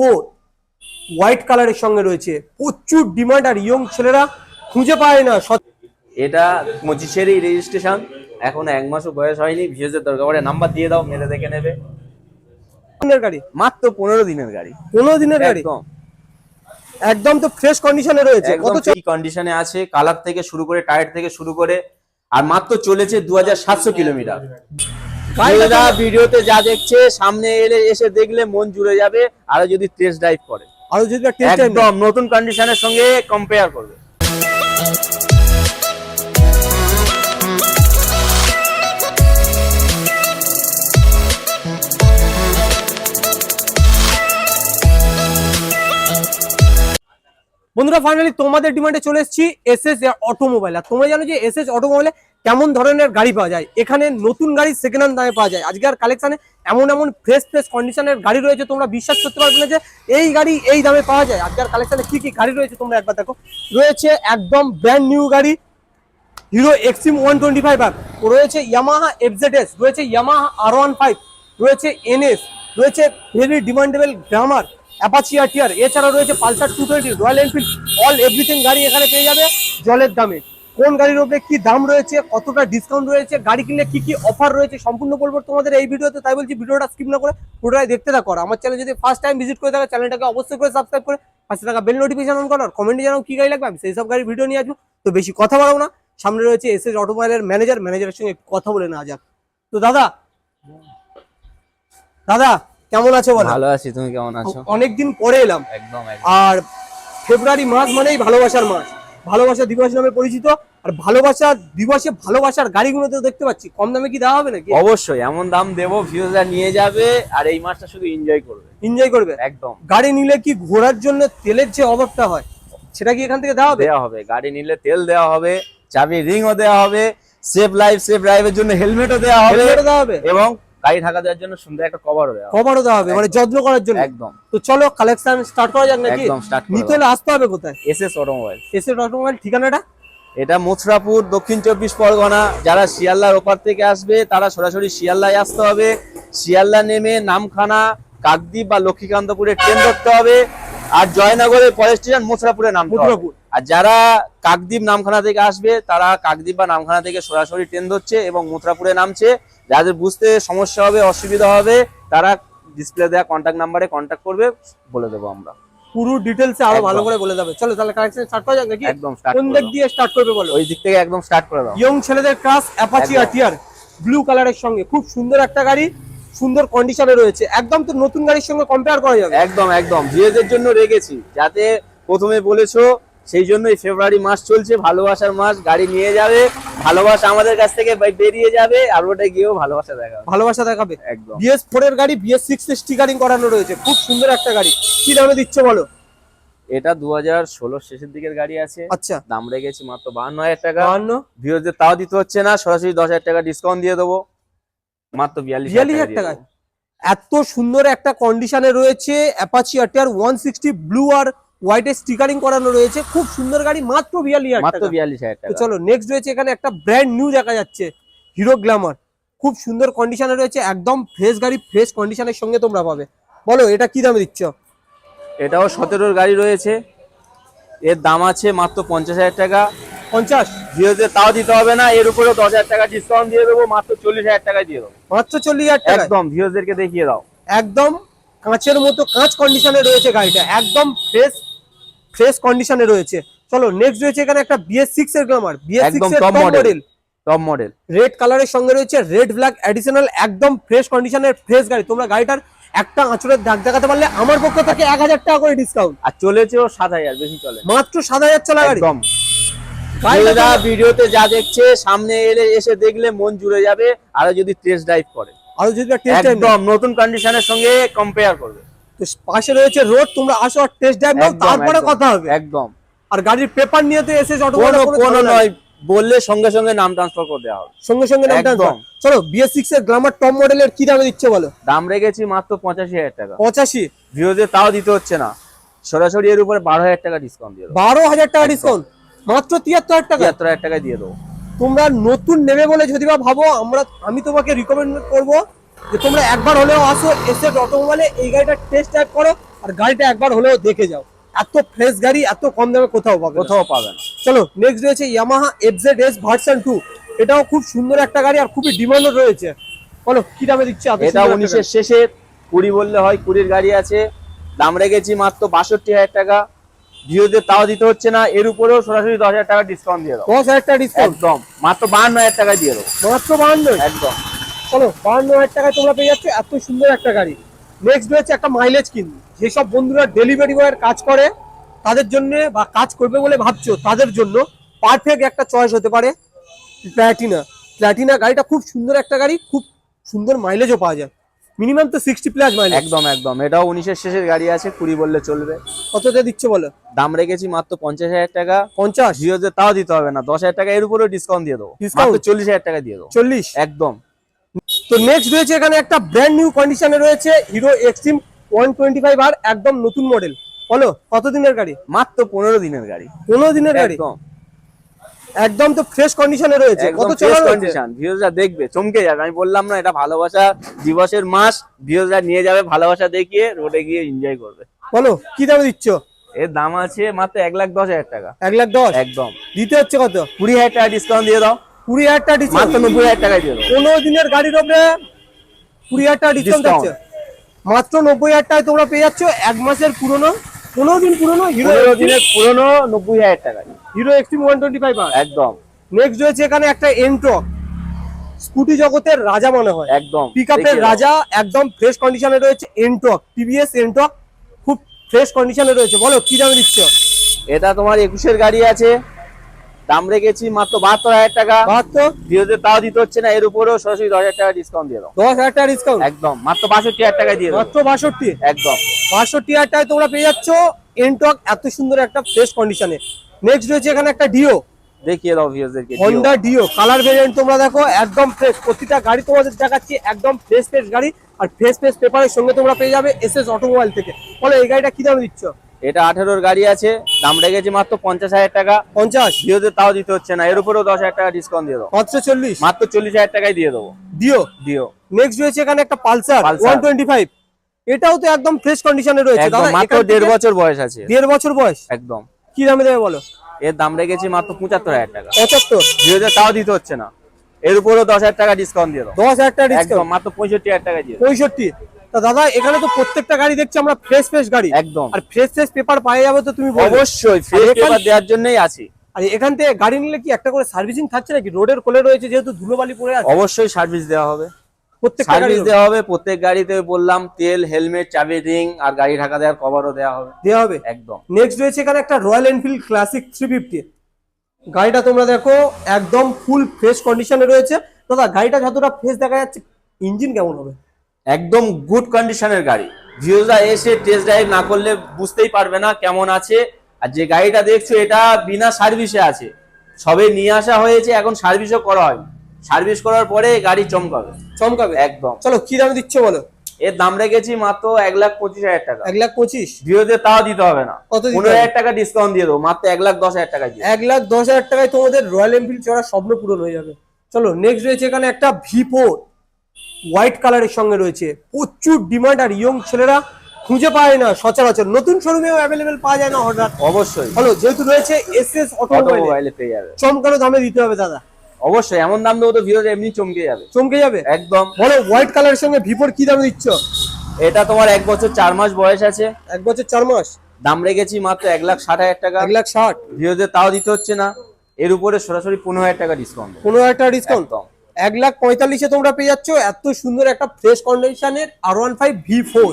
Four white কালারের সঙ্গে রয়েছে। প্রচুর ডিমান্ড আর ইয়ং ছেলেরা খুঁজে পায় না। এটা পঁচিশেরই রেজিস্ট্রেশন এখন এক মাসও বয়স হয়নি। ভিউজের দরকার পড়ে নাম্বার দিয়ে দাও মেলে দেখে নেবে। দিনের গাড়ি। মাত্র পনেরো দিনের গাড়ি। পনেরো দিনের গাড়ি? একদম। একদম তো ফ্রেশ কন্ডিশনে রয়েছে। কত কি কন্ডিশনে আছে। কালার থেকে শুরু করে টায়ার থেকে শুরু করে আর মাত্র চলেছে দু হাজার সাতশো কিলোমিটার ভিডিওতে যা দেখছে সামনে এলে এসে দেখলে মন জুড়ে যাবে আর যদি টেস্ট ড্রাইভ করে। আরও যদি টেস্ট একদম নতুন কন্ডিশনের সঙ্গে কম্পেয়ার করবে। বন্ধুরা ফাইনালি তোমাদের ডিমান্ডে চলে এসেছি এস এস অটোমোবাইল আর তোমরা জানো যে এস এস অটোমোবাইলে কেমন ধরনের গাড়ি পাওয়া যায়? এখানে নতুন গাড়ি সেকেন্ড হ্যান্ড দামে পাওয়া যায়। আজকের কালেকশনে এমন এমন ফ্রেশ ফ্রেশ কন্ডিশনের গাড়ি রয়েছে, তোমরা বিশ্বাস করতে পারবে না যে এই গাড়ি এই দামে পাওয়া যায়। আজকের কালেকশনে কি কি গাড়ি রয়েছে তোমরা একবার দেখো। রয়েছে একদম ব্র্যান্ড নিউ গাড়ি Hero Xtreme one twenty five R. রয়েছে ইয়ামাহা এফজেড এস রয়েছে ইয়ামাহা আর ওয়ান ফাইভ রয়েছে এনএস রয়েছে very demandable Glamour Apache R T R এছাড়া রয়েছে Pulsar two twenty Royal Enfield all everything গাড়ি এখানে পেয়ে যাবে জলের দামে। কোন গাড়ির উপরে কি দাম রয়েছে কতটা ডিসকাউন্ট রয়েছে গাড়ি কিনলে কি কি অফার রয়েছে সম্পূর্ণ বলব তোমাদের এই ভিডিওতে তাই বলছি ভিডিওটা স্কিপ না করে পুরোটাই দেখতে থাকো। আমার চ্যানেল যদি ফার্স্ট টাইম ভিজিট করে থাকো চ্যানেলটাকে অবশ্যই করে সাবস্ক্রাইব করে পাশে থাকা বেল নোটিফিকেশন অন করো আর কমেন্টে জানাও কি গাড়ি লাগবে আমি সেই সব গাড়ির ভিডিও নিয়ে আসব। তো বেশি কথা বাড়াবো না। সামনে রয়েছে এস এস অটোমোবাইলের ম্যানেজার ম্যানেজারের সঙ্গে কথা বলে নেওয়া যাক। তো দাদা দাদা কেমন আছো বলো? ভালো আছি তুমি কেমন আছো? অনেকদিন পরে এলাম। একদম আর ফেব্রুয়ারি মাস মানেই ভালোবাসার মাস। ভালোবাসা দিবস নামে পরিচিত আর ভালোবাসা দিবসে ভালোবাসার গাড়িগুলো তো দেখতে পাচ্ছি। কম দামে কি দেওয়া হবে নাকি? অবশ্যই এমন দাম দেবো ভিউজার নিয়ে যাবে আর এই মাসটা শুধু এনজয় করবে। এনজয় করবে? একদম। গাড়ি নিলে কি ঘোরার জন্য তেলের যে অভাবটা হয় সেটা কি এখান থেকে দেওয়া হবে? দেওয়া হবে। গাড়ি নিলে তেল দেওয়া হবে চাবি রিংও দেওয়া হবে সেফ লাইফ সেফ ড্রাইভের জন্য হেলমেটও দেওয়া হবে হেলমেটও দেওয়া হবে? এবং গাড়ি ঢাকা দেওয়ার জন্য সুন্দর একটা কভারও দেওয়া কভারও দেওয়া হবে মানে যত্ন করার জন্য। একদম। তো চলো কালেকশন স্টার্ট করা যাক নাকি? একদম স্টার্ট নিতে হলে আসতে হবে কোথায়? এস এস অটোমোবাইল এসে অটোমোবাইল ঠিকানাটা? এটা মথুরাপুর দক্ষিণ চব্বিশ পরগনা। যারা শিয়ালদার ওপার থেকে আসবে তারা সরাসরি শিয়ালদায় আসতে হবে। শিয়ালদা নেমে নামখানা কাকদ্বীপ বা লক্ষ্মীকান্তপুরে ট্রেন ধরতে হবে। আর জয়নগরের পরের স্টেশন মথুরাপুরে নাম মথুরাপুর আর যারা কাকদ্বীপ নামখানা থেকে আসবে তারা কাকদ্বীপ বা নামখানা থেকে সরাসরি ট্রেন ধরছে এবং মথুরাপুরে নামছে। যাদের বুঝতে সমস্যা হবে অসুবিধা হবে তারা ডিসপ্লে দেওয়া কন্ট্যাক্ট নাম্বারে কন্ট্যাক্ট করবে বলে দেবো আমরা। পুরো ডিটেলসে আরও ভালো করে বলে যাবে চলো তাহলে কালেকশন স্টার্ট করা যাক নাকি? একদম স্টার্ট কোন দিক দিয়ে স্টার্ট করবে বলো? ওই দিক থেকে একদম স্টার্ট করে দাও। ইয়ং ছেলেদের ক্লাস অ্যাপাচি। আরটিআর ব্লু কালারের সঙ্গে। খুব সুন্দর একটা গাড়ি সুন্দর কন্ডিশনে রয়েছে। একদম তো নতুন গাড়ির সঙ্গে কম্পেয়ার করা যাবে। একদম একদম। ভিএজের জন্য রেখেছি। যাতে প্রথমে বলেছ সেই জন্যই ফেব্রুয়ারি মাস চলছে ভালোবাসার মাস গাড়ি নিয়ে যাবে। ভালোবাসা আমাদের কাছ থেকে বেরিয়ে যাবে আর ওটা গিয়েও ভালোবাসা দেখাবে। ভালোবাসা দেখাবে? একদম। বিএস ফোর এর গাড়ি বিএস সিক্স স্টিকারিং করানো রয়েছে। খুব সুন্দর একটা গাড়ি। কি দামে দিচ্ছ বলো? এটা দু হাজার ষোলোর শেষের দিকের গাড়ি আছে। আচ্ছা। দাম রেখেছি মাত্র বাহান্ন হাজার টাকা। বাহান্ন? ভিউজদের তাও দিতে হচ্ছে না সরাসরি দশ হাজার টাকা ডিসকাউন্ট দিয়ে দেবো। মাত্র বিয়াল্লিশ বিয়াল্লিশ হাজার টাকা এত সুন্দর একটা কন্ডিশনে রয়েছে Apache RTR one sixty blue আর হোয়াইটের স্টিকারিং করানো রয়েছে। খুব সুন্দর গাড়ি মাত্র বিয়াল্লিশ হাজার মাত্র বিয়াল্লিশ হাজার টাকা। চলো নেক্সট রয়েছে এখানে একটা ব্র্যান্ড নিউ দেখা যাচ্ছে হিরো গ্ল্যামার খুব সুন্দর কন্ডিশনে রয়েছে একদম ফ্রেশ গাড়ি ফ্রেশ কন্ডিশনের সঙ্গে তোমরা পাবে। বলো এটা কি দামে দিচ্ছ? এটাও সতেরোর গাড়ি রয়েছে। এর দাম আছে মাত্র পঞ্চাশ হাজার টাকা। পঞ্চাশ? ভিউজদের তাও দিতে হবে না এর উপরেও দশ হাজার টাকা ডিসকাউন্ট দিয়ে দেবো মাত্র চল্লিশ হাজার টাকা দিয়ে দেবো। মাত্র চল্লিশ হাজার টাকা একদম ভিউজদেরকে দেখিয়ে দাও। একদম কাঁচের মতো কাঁচ কন্ডিশনে রয়েছে গাড়িটা একদম ফ্রেশ ফ্রেশ কন্ডিশনে রয়েছে। চলো নেক্সট রয়েছে এখানে একটা বিএস সিক্স এর গ্ল্যামার বিএস সিক্স এর top model top model red কালারের সঙ্গে রয়েছে রেড ব্ল্যাক অ্যাডিশনাল একদম ফ্রেশ কন্ডিশনের ফ্রেশ গাড়ি। তোমরা গাড়িটার একটা আঁচড়ের দাগ দেখাতে পারলে আমার পক্ষ থেকে এক হাজার টাকা করে ডিসকাউন্ট আর চলেছেও সাত হাজার বেশি চলে মাত্র সাত হাজার চলা গাড়ি। একদম। গাড়িটা ভিডিওতে যা দেখছে সামনে এলে এসে দেখলে মন জুড়ে যাবে আর যদি টেস্ট ড্রাইভ করে। আরও যদি একদম নতুন কন্ডিশনের সঙ্গে কম্পেয়ার করবে। তো পাশে রয়েছে রোড তোমরা আসো আর টেস্ট ড্রাইভ নাও তারপরে কথা হবে। একদম। আর গাড়ির পেপার নিয়ে তো এসে অটো কোনো কোনো নয় বললে সঙ্গে সঙ্গে নাম ট্রান্সফার করে দেওয়া হবে। সঙ্গে সঙ্গে নাম transfer। চলো বিএস সিক্স এর গ্লামার টপ মডেলের কি দামে দিচ্ছে বলো? দাম রেখেছি মাত্র পঁচাশি হাজার টাকা। পঁচাশি? ভিউজে তাও দিতে হচ্ছে না। সরাসরি এর উপরে বারো হাজার টাকা ডিসকাউন্ট দিয়ে বারো হাজার টাকা ডিসকাউন্ট মাত্র তিয়াত্তর হাজার টাকা? তিয়াত্তর হাজার টাকায় দিয়ে দেবো। তোমরা নতুন নেবে বলে যদি বা ভাবো আমরা আমি তোমাকে রিকমেন্ড করব যে তোমরা একবার হলেও আসো এসে অটোমোবাইলে এই গাড়িটা টেস্ট ড্রাইভ করো আর গাড়িটা একবার হলেও দেখে যাও। এত ফ্রেশ গাড়ি এত কম দামে কোথাও পাবে কোথাও পাবে না। চলো নেক্সট রয়েছে Yamaha FZ S version two এটাও খুব সুন্দর একটা গাড়ি আর খুবই ডিমান্ডও রয়েছে। বলো কি দামে দিচ্ছে এটা উনিশের শেষে কুড়ি বললে হয় কুড়ির গাড়ি আছে। দাম রেখেছি মাত্র বাষট্টি হাজার টাকা। ভিওদের তাও দিতে হচ্ছে না। এর উপরেও সরাসরি দশ হাজার টাকা ডিসকাউন্ট দিয়ে দাও। দশ হাজার টাকা ডিসকাউন্ট একদম। মাত্র বাহান্ন হাজার টাকা দিয়ে দেবো। মাত্র বাহান্ন? একদম। চলো বাহান্ন হাজার টাকায় তোমরা পেয়ে যাচ্ছ এত সুন্দর একটা গাড়ি। নেক্সট রয়েছে একটা মাইলেজ কিন যেসব বন্ধুরা ডেলিভারি বয়ের কাজ করে তাদের জন্য বা কাজ করবে বলে ভাবছ তাদের জন্য পারফেক্ট একটা চয়েস হতে পারে প্ল্যাটিনা প্ল্যাটিনা গাড়িটা খুব সুন্দর একটা গাড়ি খুব সুন্দর মাইলেজও পাওয়া যায়। মিনিমাম তো সিক্সটি প্লাস মাইলেজ একদম একদম। এটাও উনিশের শেষের গাড়ি আছে কুড়ি বললে চলবে। কতটা দিচ্ছে বলো? দাম রেখেছি মাত্র পঞ্চাশ হাজার টাকা। পঞ্চাশ? ভিওদের তাও দিতে হবে না দশ হাজার টাকা এর উপরেও ডিসকাউন্ট দিয়ে দেবো? মাত্র চল্লিশ হাজার টাকা দিয়ে দেবো। চল্লিশ? একদম। তো নেক্সট রয়েছে এখানে একটা ব্র্যান্ড নিউ কন্ডিশনে রয়েছে Hero Xtreme one twenty five R একদম নতুন মডেল বলো কত দিনের গাড়ি? মাত্র পনেরো দিনের গাড়ি। পনেরো দিনের গাড়ি? একদম। একদম তো ফ্রেশ কন্ডিশনে রয়েছে। কত ফ্রেশ চলা রয়েছে? কন্ডিশন ভিউজরা দেখবে চমকে যাবে। আমি বললাম না এটা ভালোবাসা দিবসের মাস। ভিউজরা নিয়ে যাবে ভালোবাসা দেখিয়ে রোডে গিয়ে এনজয় করবে। বলো কি দামে দিচ্ছ? এর দাম আছে মাত্র এক লাখ দশ হাজার টাকা। এক লাখ দশ? একদম। দিতে হচ্ছে কত? কুড়ি হাজার টাকা ডিসকাউন্ট দিয়ে দাও। কুড়ি হাজার টাকা ডিসকাউন্ট নব্বই হাজার টাকায় দিয়ে পনেরো দিনের গাড়ির ওপরে কুড়ি হাজার টাকা ডিসকাউন্ট। আছে মাত্র নব্বই হাজার টাকায় তোমরা পেয়ে যাচ্ছ এক মাসের পুরনো পনেরো দিন পুরনো হিরো দিনের পুরনো নব্বই হাজার টাকা Hero Xtreme one twenty five একদম। নেক্সট রয়েছে এখানে একটা এন্ট্রক স্কুটি জগতের রাজা মনে হয়। একদম। পিক রাজা একদম ফ্রেশ কন্ডিশনে রয়েছে এনটক টিভিএস এনটক খুব ফ্রেশ কন্ডিশনে রয়েছে। বলো কি দামে দিচ্ছ? এটা তোমার একুশের গাড়ি আছে। দাম রেখেছি মাত্র বাহাত্তর হাজার টাকা। বাহাত্তর? ভিওদের তাও দিতে হচ্ছে না এর উপরেও সরাসরি দশ হাজার টাকা ডিসকাউন্ট দিয়ে দাও। দশ হাজার টাকা ডিসকাউন্ট একদম মাত্র বাষট্টি হাজার টাকা দিয়ে মাত্র বাষট্টি? একদম। বাষট্টি হাজার টাকায় তোমরা পেয়ে যাচ্ছ এনটক এত সুন্দর একটা ফ্রেশ কন্ডিশনে নেক্সট রয়েছে এখানে একটা ডিও দেখিয়ে দাও ভিউজদেরকে হন্ডা ডিও কালার ভেরিয়েন্ট তোমরা দেখো একদম ফ্রেশ প্রতিটা গাড়ি তোমাদের দেখাচ্ছি একদম ফ্রেশ ফ্রেশ গাড়ি। আর ফ্রেশ ফ্রেশ পেপারের সঙ্গে তোমরা পেয়ে যাবে এস এস অটোমোবাইল থেকে। বলো এই গাড়িটা কি দামে দিচ্ছ? এটা আঠেরোর গাড়ি আছে দাম রেখেছি মাত্র পঞ্চাশ হাজার টাকা। পঞ্চাশ? তাও দিতে হচ্ছে না এর উপরেও দশ হাজার টাকা ডিসকাউন্ট দিয়ে দাও মাত্র চল্লিশ? মাত্র চল্লিশ হাজার টাকায় দিয়ে দেবো। ডিও দিও। নেক্সট রয়েছে এখানে একটা পালসার ওয়ান টোয়েন্টি ফাইভ এটাও তো একদম ফ্রেশ কন্ডিশনে রয়েছে। মাত্র দেড় বছর বয়স আছে। দেড় বছর বয়স? একদম। কি দামে দেবে বলো? এর দাম রেখেছি মাত্র পঁচাত্তর হাজার টাকা। পঁচাত্তর? ভিওদের তাও দিতে হচ্ছে না। এর উপরেও দশ হাজার টাকা ডিসকাউন্ট দিয়ে দেবো। দশ হাজার টাকা ডিসকাউন্ট মাত্র পঁয়ষট্টি হাজার টাকা দিয়ে পঁয়ষট্টি? তা দাদা এখানে তো প্রত্যেকটা গাড়ি দেখছি আমরা ফ্রেশ ফ্রেশ গাড়ি। একদম। আর ফ্রেশ ফ্রেশ পেপার পাওয়া যাবে তো তুমি অবশ্যই ফ্রেশ পেপার দেওয়ার জন্যই আছি। আর এখান থেকে গাড়ি নিলে কি একটা করে সার্ভিসিং থাকছে নাকি? রোডের কোলে রয়েছে যেহেতু ধুলোবালি পড়ে আছে। অবশ্যই সার্ভিস দেওয়া হবে। প্রত্যেকটা সার্ভিস দেওয়া হবে প্রত্যেক গাড়িতে বললাম তেল হেলমেট চাবি রিং আর গাড়ি ঢাকা দেওয়ার কভারও দেওয়া হবে। দেওয়া হবে। একদম। নেক্সট রয়েছে এখানে একটা Royal Enfield Classic three fifty গাড়িটা তোমরা দেখো একদম ফুল ফ্রেশ কন্ডিশনে রয়েছে। দাদা গাড়িটা যতটা ফ্রেশ দেখা যাচ্ছে ইঞ্জিন কেমন হবে? একদম গুড কন্ডিশনের গাড়ি। ভিউজরা এসে টেস্ট ড্রাইভ না করলে বুঝতেই পারবে না কেমন আছে। আর যে গাড়িটা দেখছ এটা বিনা সার্ভিসে আছে। সবে নিয়ে আসা হয়েছে এখন সার্ভিসও করা হয় সার্ভিস করার পরে গাড়ি চমকাবে। চমকাবে? একদম। চলো কি দামে দিচ্ছ বলো? এর দাম রেখেছি মাত্র এক লাখ পঁচিশ হাজার টাকা। এক লাখ পঁচিশ? ভিওদের তাও দিতে হবে না। পনেরো হাজার টাকা ডিসকাউন্ট দিয়ে দেবো মাত্র এক লাখ দশ হাজার টাকা এক লাখ দশ হাজার টাকায় তোমাদের রয়্যাল এনফিল্ড চড়ার স্বপ্ন পূরণ হয়ে যাবে। চলো নেক্সট রয়েছে এখানে একটা ভি ফোর হোয়াইট কালারের সঙ্গে রয়েছে। প্রচুর ডিমান্ড আর ইয়ং ছেলেরা খুঁজে পায় না সচরাচর। নতুন শোরুমেও অ্যাভেলেবেল পাওয়া যায় না হঠাৎ। অবশ্যই। হলো যেহেতু রয়েছে এস এস অটোমোবাইল পেয়ে যাবে। চমকানো দামে দিতে হবে দাদা। অবশ্যই এমন দাম দেবো তো ভিওর এমনি চমকে যাবে। চমকে যাবে? একদম। বলো হোয়াইট কালারের সঙ্গে ভিভোর কি দামে দিচ্ছ? এটা তোমার এক বছর চার মাস বয়স আছে। এক বছর চার মাস? দাম রেখেছি মাত্র এক লাখ ষাট হাজার টাকা। এক লাখ ষাট? ভিওদের তাও দিতে হচ্ছে না। এর উপরে সরাসরি পনেরো হাজার টাকা ডিসকাউন্ট পনেরো হাজার টাকা ডিসকাউন্ট এক লাখ পঁয়তাল্লিশে তোমরা পেয়ে যাচ্ছ। এত সুন্দর একটা ফ্রেশ কন্ডিশনের R one five V four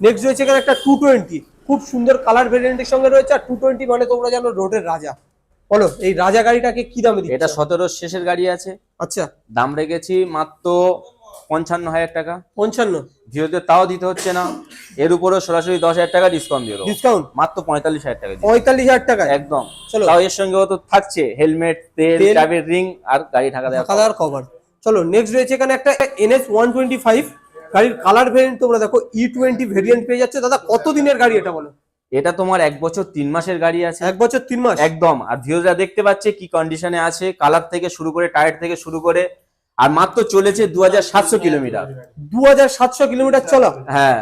next রয়েছে এখানে একটা টু টোয়েন্টি খুব সুন্দর কালার ভেরিয়েন্টের সঙ্গে রয়েছে। আর টু টোয়েন্টি মানে তোমরা জানো রোডের রাজা। বলো এই রাজা গাড়িটাকে কি দামে দিচ্ছ? এটা সতেরো শেষের গাড়ি আছে। আচ্ছা। দাম রেখেছি মাত্র পঞ্চান্ন হাজার টাকা। পঞ্চান্ন। ভিওদের তাও দিতে হচ্ছে না। এর উপরেও সরাসরি দশ হাজার টাকা ডিসকাউন্ট দিয়ে ডিসকাউন্ট মাত্র পঁয়তাল্লিশ হাজার টাকা পঁয়তাল্লিশ হাজার টাকা? একদম। চলো। তাও এর সঙ্গে তো থাকছে। হেলমেট তেল চাবির রিং আর গাড়ি ঢাকা দেওয়া কভার চলো নেক্সট রয়েছে এখানে একটা এনএস ওয়ান টোয়েন্টি ফাইভ গাড়ির কালার ভেরিয়েন্ট তোমরা দেখো ই টোয়েন্টি ভেরিয়েন্ট পেয়ে যাচ্ছে। দাদা কত দিনের গাড়ি এটা বলো? এটা তোমার এক বছর তিন মাসের গাড়ি আছে। এক বছর তিন মাস? একদম। আর ভিউজরা দেখতে পাচ্ছে কি কন্ডিশনে আছে কালার থেকে শুরু করে টায়ার থেকে শুরু করে। আর মাত্র চলেছে দু হাজার সাতশো কিলোমিটার। দু হাজার সাতশো কিলোমিটার চলা। হ্যাঁ।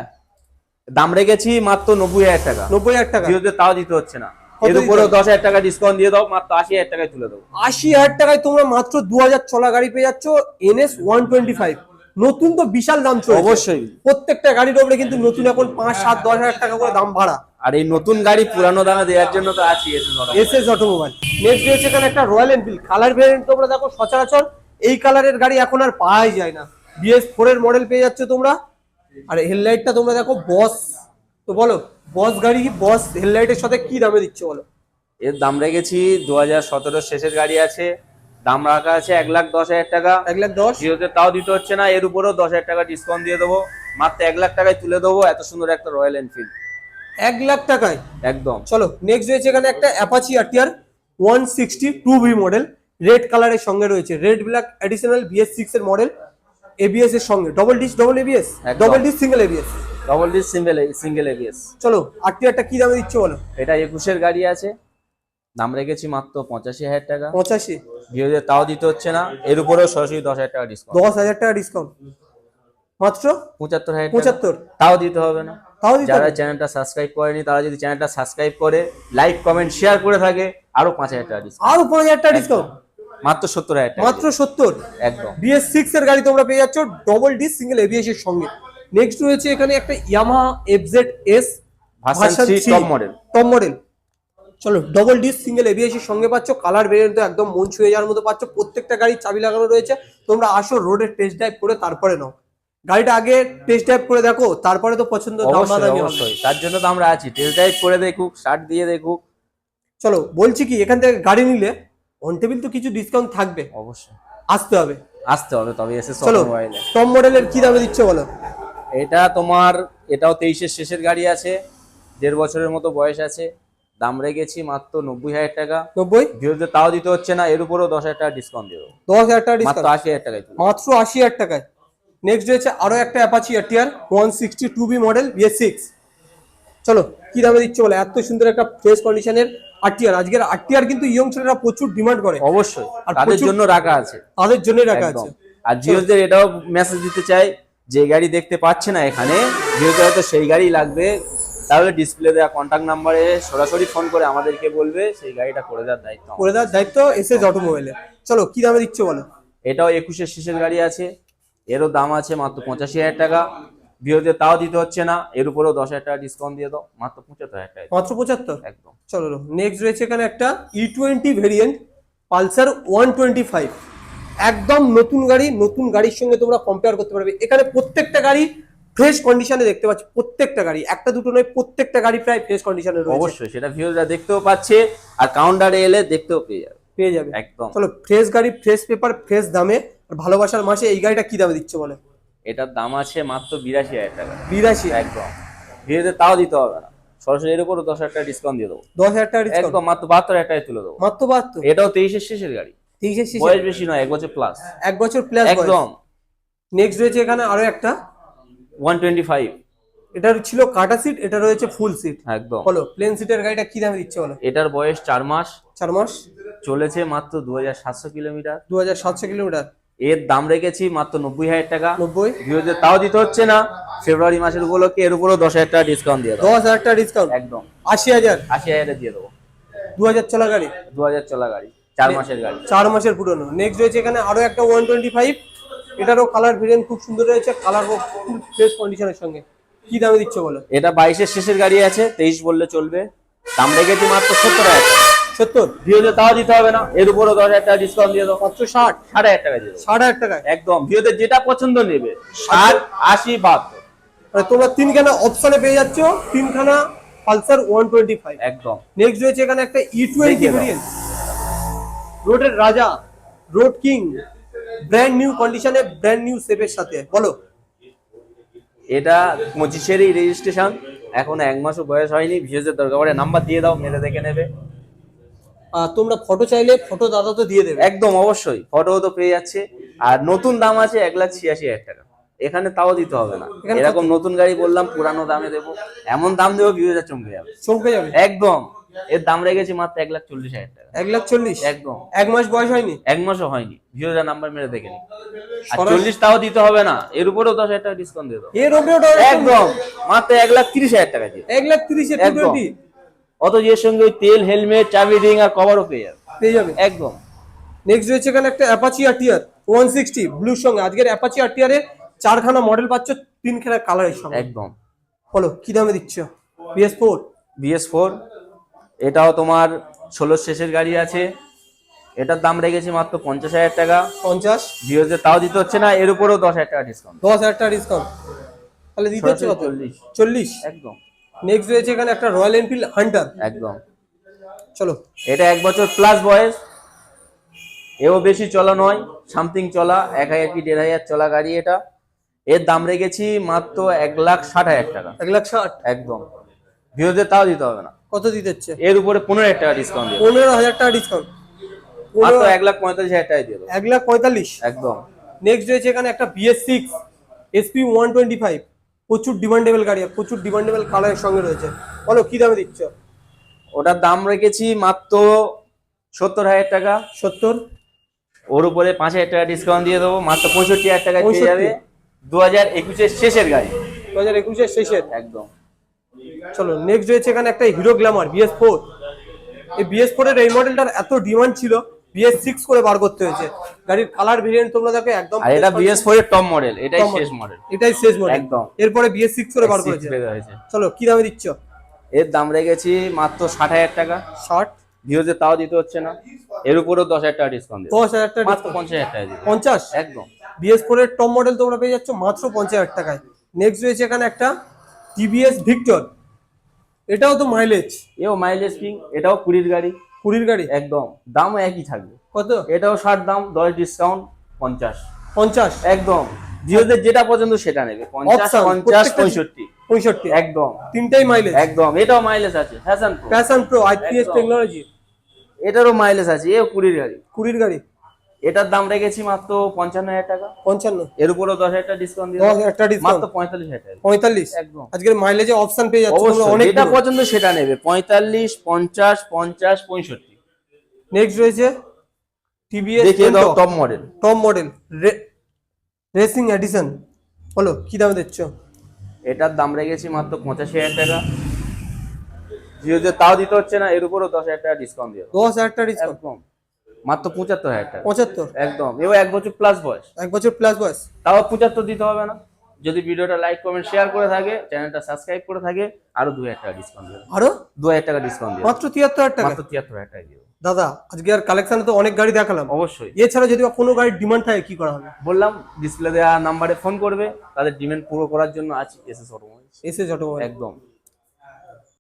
দাম রেখেছি মাত্র নব্বই হাজার টাকা। নব্বই হাজার টাকা। তাও দিতে হচ্ছে না। এর দশ হাজার টাকা ডিসকাউন্ট দিয়ে দাও মাত্র আশি হাজার টাকায় তুলে দেবো আশি হাজার টাকায় তোমরা মাত্র দু হাজার চলা গাড়ি পেয়ে যাচ্ছ এনএস ওয়ান টোয়েন্টি ফাইভ। নতুন তো বিশাল দাম চলছে। অবশ্যই। প্রত্যেকটা গাড়ির উপরে কিন্তু নতুন এখন পাঁচ সাত দশ হাজার টাকা করে দাম ভাড়া। আর এই নতুন গাড়ি পুরানো দামে দেওয়ার জন্য তো আছি এসে এস এস অটোমোবাইল। নেক্সট রয়েছে এখানে একটা রয়্যাল এনফিল্ড কালার ভেরিয়েন্ট তোমরা দেখো সচরাচর এই কালারের গাড়ি এখন আর পাওয়াই যায় না। বিএস ফোর এর মডেল পেয়ে যাচ্ছ তোমরা। আর হেডলাইটটা তোমরা দেখো বস তো বলো বস গাড়ি বস হেডলাইটের সাথে কি দামে দিচ্ছ বলো? এর দাম রেখেছি দু হাজার সতেরো শেষের গাড়ি আছে। দাম রাখা আছে এক লাখ দশ হাজার টাকা। এক লাখ দশ? জিওতে তাও দিতে হচ্ছে না এর উপরেও দশ হাজার টাকা ডিসকাউন্ট দিয়ে দেবো। মাত্র এক লাখ টাকায় তুলে দেবো এত সুন্দর একটা রয়্যাল এনফিল্ড এক লাখ টাকায়? একদম। চলো নেক্সট রয়েছে এখানে একটা Apache RTR one sixty two V model red কালারের সঙ্গে রয়েছে। Red black additional BS six এর মডেল এবিএস এর সঙ্গে। Double disc double ABS. Double disc single ABS double disc single single ABS চলো আরটিআরটা কি দামে দিচ্ছ বলো? এটা একুশের গাড়ি আছে। দাম রেখেছি মাত্র পঁচাশি হাজার টাকা। পঁচাশি? জিওতে তাও দিতে হচ্ছে না। এর উপরেও সরাসরি দশ হাজার টাকা ডিসকাউন্ট দশ হাজার টাকা ডিসকাউন্ট মাত্র? পঁচাত্তর হাজার পঁচাত্তর? তাও দিতে হবে না। তাও যারা চ্যানেলটা সাবস্ক্রাইব করেনি তারা যদি চ্যানেলটা সাবস্ক্রাইব করে লাইক কমেন্ট শেয়ার করে থাকে আরও পাঁচ হাজার টাকা ডিসকাউন্ট আরও পাঁচ হাজার টাকা ডিসকাউন্ট মাত্র সত্তর হাজার মাত্র সত্তর? একদম। বিএস সিক্স এর গাড়ি তোমরা পেয়ে যাচ্ছ ডবল ডিস সিঙ্গেল এবিএস এর সঙ্গে। নেক্সট রয়েছে এখানে একটা Yamaha FZ S version top model top model চলো ডবল ডিস সিঙ্গেল এবিএস সঙ্গে পাচ্ছ কালার ভেরিয়েন্ট তো একদম মন ছুঁয়ে যাওয়ার মতো পাচ্ছ প্রত্যেকটা গাড়ির চাবি লাগানো রয়েছে। তোমরা আসো রোডে টেস্ট ড্রাইভ করে তারপরে নাও। গাড়িটা আগে টেস্ট ড্রাইভ করে দেখো তারপরে তো পছন্দ অবশ্যই তার জন্য তো আমরা আছি। টেস্ট ড্রাইভ করে দেখুক স্টার্ট দিয়ে দেখুক। চলো বলছি কি এখান থেকে গাড়ি নিলে অন টেবিল তো কিছু ডিসকাউন্ট থাকবে। অবশ্যই। আসতে হবে। আসতে হবে তবে এসে চলো টপ মডেলের কি দামে দিচ্ছ বলো? এটা তোমার এটাও তেইশের শেষের গাড়ি আছে দেড় বছরের মতো বয়স আছে। দাম রেখেছি মাত্র নব্বই হাজার টাকা। নব্বই? ভিউতে তাও দিতে হচ্ছে না এর উপরেও দশ হাজার টাকা ডিসকাউন্ট দেবো। দশ হাজার টাকা মাত্র আশি হাজার টাকায় মাত্র আশি হাজার টাকায়। নেক্সট রয়েছে আরও একটা Apache RTR one sixty two V model BS six চলো কি দামে দিচ্ছ বলে? এত সুন্দর একটা ফ্রেশ কন্ডিশনের আরটিআর আজকের আরটিআর কিন্তু ইয়ং ছেলেরা প্রচুর ডিমান্ড করে। অবশ্যই। আর তাদের জন্য রাখা আছে। তাদের জন্যই রাখা আছে। আর জিওদের এটাও মেসেজ দিতে চাই। যে গাড়ি দেখতে পাচ্ছে না এখানে জিওতে হয়তো সেই গাড়ি লাগবে তাহলে ডিসপ্লে দেওয়া কন্ট্যাক্ট নাম্বারে সরাসরি ফোন করে আমাদেরকে বলবে সেই গাড়িটা করে দেওয়ার দায়িত্ব করে দেওয়ার দায়িত্ব এসএস অটোমোবাইলে চলো কি দামে দিচ্ছ বলো? এটাও একুশের শেষের গাড়ি আছে। এরও দাম আছে মাত্র পঁচাশি হাজার টাকা। ভিওতে তাও দিতে হচ্ছে না এর উপরেও দশ হাজার টাকা ডিসকাউন্ট দিয়ে দাও মাত্র পঁচাত্তর হাজার টাকা। মাত্র পঁচাত্তর? একদম। চলো নেক্সট রয়েছে এখানে একটা E twenty variant Pulsar one twenty five একদম নতুন গাড়ি নতুন গাড়ির সঙ্গে তোমরা কম্পেয়ার করতে পারবে। এখানে প্রত্যেকটা গাড়ি ফ্রেশ কন্ডিশনে দেখতে পাচ্ছি প্রত্যেকটা গাড়ি। একটা দুটো নয় প্রত্যেকটা গাড়ি প্রায় ফ্রেশ কন্ডিশনে রয়েছে। অবশ্যই সেটা ভিউজরা দেখতেও পাচ্ছে আর কাউন্টারে এলে দেখতেও পেয়ে যাবে। পেয়ে যাবে। একদম। চলো ফ্রেশ গাড়ি ফ্রেশ পেপার ফ্রেশ দামে আর ভালোবাসার মাসে এই গাড়িটা কি দামে দিচ্ছে বলে? এটার দাম আছে মাত্র বিরাশি হাজার টাকা। বিরাশি একদম। ভিউতে তাও দিতে হবে না। সরাসরি এর উপরও দশ হাজার টাকা ডিসকাউন্ট দিয়ে দেবো। দশ হাজার টাকা ডিসকাউন্ট একদম মাত্র বাহাত্তর হাজার টাকায় তুলে দেবো। মাত্র বাহাত্তর। এটাও তেইশের শেষের গাড়ি। বয়স বেশি নয় এক বছর প্লাস এক বছর প্লাস একদম। নেক্সট রয়েছে এখানে আরও একটা। ওয়ান টোয়েন্টি ফাইভ ছিল কাটা সিট এটা রয়েছে ফুল সিট একদম। বলো প্লেন সিটের গাড়িটা কি দামে দিচ্ছে বলো? এটার বয়স চার মাস। চার মাস। চলেছে মাত্র দু হাজার সাতশো কিলোমিটার। দু হাজার সাতশো কিলোমিটার। এর দাম রেখেছি মাত্র নব্বই হাজার টাকা। নব্বই। ভিউতে তাও দিতে হচ্ছে না। ফেব্রুয়ারি মাসের উপলক্ষে এর উপরেও দশ হাজার টাকা ডিসকাউন্ট দিয়ে দেবো। দশ হাজার টাকা ডিসকাউন্ট একদম। আশি হাজার। আশি হাজারে দিয়ে দেবো। দু হাজার চলা গাড়ি। দু হাজার চলা গাড়ি। চার মাসের গাড়ি। চার মাসের পুরনো। নেক্সট রয়েছে এখানে আরও একটা ওয়ান টোয়েন্টি ফাইভ এটারও কালার ভেরিয়েন্ট খুব সুন্দর রয়েছে কালার ফুল ফ্রেশ কন্ডিশনের সঙ্গে। কি দামে দিচ্ছে বলো? এটা বাইশের শেষের গাড়ি আছে তেইশ বললে চলবে। দাম রেখেছি মাত্র সত্তর হাজার সত্তর? ভিওতে তাও দিতে হবে না। এর উপরও দশ হাজার টাকা ডিসকাউন্ট দিয়ে দেবো মাত্র ষাট? ষাট হাজার টাকা দিয়ে ষাট হাজার টাকায়? একদম। ভিওতে যেটা পছন্দ নেবে। ষাট? আশি বাহাত্তর। মানে তোমরা তিনখানা অপশনে পেয়ে যাচ্ছ। তিনখানা পালসার ওয়ান টোয়েন্টি ফাইভ একদম। নেক্সট রয়েছে এখানে একটা ই টোয়েন্টি ভেরিয়েন্ট রোডের রাজা রোড কিং ব্র্যান্ড নিউ কন্ডিশনে ব্র্যান্ড নিউ শেপের সাথে। বলো। এটা পঁচিশেরই রেজিস্ট্রেশন এখন এক মাসও বয়স হয়নি ভিওজের দরকার পড়ে নাম্বার দিয়ে দাও মেরে দেখে নেবে। তোমরা ফটো চাইলে ফটো দাদা তো দিয়ে দেবে। একদম অবশ্যই ফটো তো পেয়ে যাচ্ছে। আর নতুন দাম আছে এক লাখ ছিয়াশি হাজার টাকা। এখানে তাও দিতে হবে না। এরকম নতুন গাড়ি বললাম পুরানো দামে দেবো। এমন দাম দেবো ভিউজার চমকে যাবে। চমকে যাবে। একদম। এর দাম রেখেছি মাত্র এক লাখ চল্লিশ হাজার টাকা। এক লাখ চল্লিশ? একদম। এক মাস বয়স হয়নি? এক মাসও হয়নি। ভিউজার নাম্বার মেরে দেখে নিন আর চল্লিশ তাও দিতে হবে না। এর উপরেও দশ হাজার টাকা ডিসকাউন্ট দিয়ে দেবো। এর ওপরে একদম। মাত্র এক লাখ তিরিশ হাজার টাকা দিয়ে এক লাখ তিরিশে একদম। অত এর সঙ্গে ওই তেল হেলমেট চাবি রিং আর কভারও পেয়ে যাবে। পেয়ে যাবে। একদম। নেক্সট রয়েছে এখানে একটা Apache R T R one sixty ব্লুর সঙ্গে। আজকের অ্যাপাচি আর টিয়ারের চারখানা মডেল পাচ্ছ তিনখানা কালারের সঙ্গে। একদম। বলো কি দামে দিচ্ছ? বিএস ফোর বিএস ফোর এটাও তোমার ষোলোর শেষের গাড়ি আছে। এটার দাম রেখেছি মাত্র পঞ্চাশ হাজার টাকা। পঞ্চাশ? জিওতে তাও দিতে হচ্ছে না এর উপরেও দশ হাজার টাকা ডিসকাউন্ট দশ হাজার টাকা ডিসকাউন্ট তাহলে দিতে হচ্ছে কত? চল্লিশ। চল্লিশ? একদম। নেক্সট রয়েছে এখানে একটা রয়্যাল এনফিল্ড হান্টার একদম। চলো। এটা এক বছর প্লাস বয়স। এও বেশি চলা নয় সামথিং চলা এক হাজার কি দেড় হাজার চলা গাড়ি এটা। এর দাম রেখেছি মাত্র এক লাখ ষাট হাজার টাকা। এক লাখ ষাট। একদম। ভিওদের তাও দিতে হবে না। কত দিতে হচ্ছে? এর উপরে পনেরো হাজার টাকা ডিসকাউন্ট। পনেরো হাজার টাকা ডিসকাউন্ট মাত্র এক লাখ পঁয়তাল্লিশ হাজার টাকা দিয়ে দেবো। এক লাখ পঁয়তাল্লিশ? একদম। নেক্সট রয়েছে এখানে একটা BS six SP one twenty five প্রচুর ডিমান্ডেবল গাড়ি প্রচুর ডিমান্ডেবল কালারের সঙ্গে রয়েছে। বলো কি দামে দিচ্ছ? ওটার দাম রেখেছি মাত্র সত্তর হাজার টাকা। সত্তর? ওর উপরে পাঁচ হাজার টাকা ডিসকাউন্ট দিয়ে দেবো। মাত্র পঁয়ষট্টি হাজার টাকা পেয়ে যাবে। দু হাজার একুশের শেষের গাড়ি। দু হাজার একুশের শেষের? একদম। চলো নেক্সট রয়েছে এখানে একটা হিরো গ্ল্যামার বিএস ফোর এই বিএস ফোর এর এই মডেলটার এত ডিমান্ড ছিল বিএস সিক্স করে বার করতে হয়েছে। গাড়ির কালার ভেরিয়েন্ট তোমরা দেখো একদম আর এটা বিএস ফোর এর টপ মডেল এটাই শেষ মডেল এটাই শেষ মডেল একদম। এরপরে বিএস সিক্স করে বার করেছে। চলো কি দামে দিচ্ছ? এর দাম রেখেছি মাত্র ষাট হাজার টাকা। ষাট? ভিওতে তাও দিতে হচ্ছে না। এর উপরেও দশ হাজার টাকা ডিসকাউন্ট দশ হাজার টাকা মাত্র পঞ্চাশ হাজার টাকা পঞ্চাশ? একদম। বিএস ফোর এর টপ মডেল তোমরা পেয়ে যাচ্ছ মাত্র পঞ্চাশ হাজার টাকায়। নেক্সট রয়েছে এখানে একটা টিভিএস ভিক্টর এটাও তো মাইলেজ এও মাইলেজ কিং? এটাও কুড়ির গাড়ি। কুড়ির গাড়ি? একদম। দামও একই থাকবে। কত? এটাও ষাট দাম দশ ডিসকাউন্ট পঞ্চাশ। পঞ্চাশ? একদম। জিওদের যেটা পছন্দ সেটা নেবে। পঞ্চাশ পঞ্চাশ পঁয়ষট্টি। পঁয়ষট্টি। একদম। তিনটাই মাইলেজ একদম। এটাও মাইলেজ আছে। Fashion Pro Passion Pro IPS. Technology এটারও মাইলেজ আছে। এও কুড়ির গাড়ি। কুড়ির গাড়ি। এটার দাম রেখেছি মাত্র পঞ্চান্ন হাজার টাকা। পঞ্চান্ন। এর উপরেও দশ হাজার টাকা ডিসকাউন্ট দিয়ে দশ হাজার টাকা ডিসকাউন্ট মাত্র পঁয়তাল্লিশ হাজার টাকা। পঁয়তাল্লিশ? একদম। আজকের মাইলেজে অপশন পেয়ে যাচ্ছ তোমরা অবশ্যই। অনেক যেটা পছন্দ সেটা নেবে। পঁয়তাল্লিশ পঞ্চাশ পঞ্চাশ পঁয়ষট্টি। নেক্সট রয়েছে টিভিএস দেখিয়ে দাও top model top model racing edition বলো কি দামে দিচ্ছ? এটার দাম রেখেছি মাত্র পঁচাশি হাজার টাকা। জিও যে তাও দিতে হচ্ছে না এর উপরও দশ হাজার টাকা ডিসকাউন্ট দিয়ে দশ হাজার টাকা ডিসকাউন্ট মাত্র পঁচাত্তর হাজার টাকা। পঁচাত্তর? একদম। এবার এক বছর প্লাস বয়স। এক বছর প্লাস বয়স। তাও পঁচাত্তর দিতে হবে না। যদি ভিডিওটা লাইক কমেন্ট শেয়ার করে থাকে চ্যানেলটা সাবস্ক্রাইব করে থাকে আরও দু হাজার টাকা ডিসকাউন্ট দেবে। আরও? দু হাজার টাকা ডিসকাউন্ট দিয়ে মাত্র তিয়াত্তর হাজার টাকা? মাত্র তিয়াত্তর হাজার টাকা দেবো। দাদা আজকে আর কালেকশনে তো অনেক গাড়ি দেখালাম। অবশ্যই। এছাড়া যদি কোনো গাড়ির ডিমান্ড থাকে কি করা হবে? বললাম ডিসপ্লে দেওয়া নাম্বারে ফোন করবে। তাদের ডিমান্ড পুরো করার জন্য আছি এসএস অটোমোবাইলস এসে অটোমোবাইল একদম।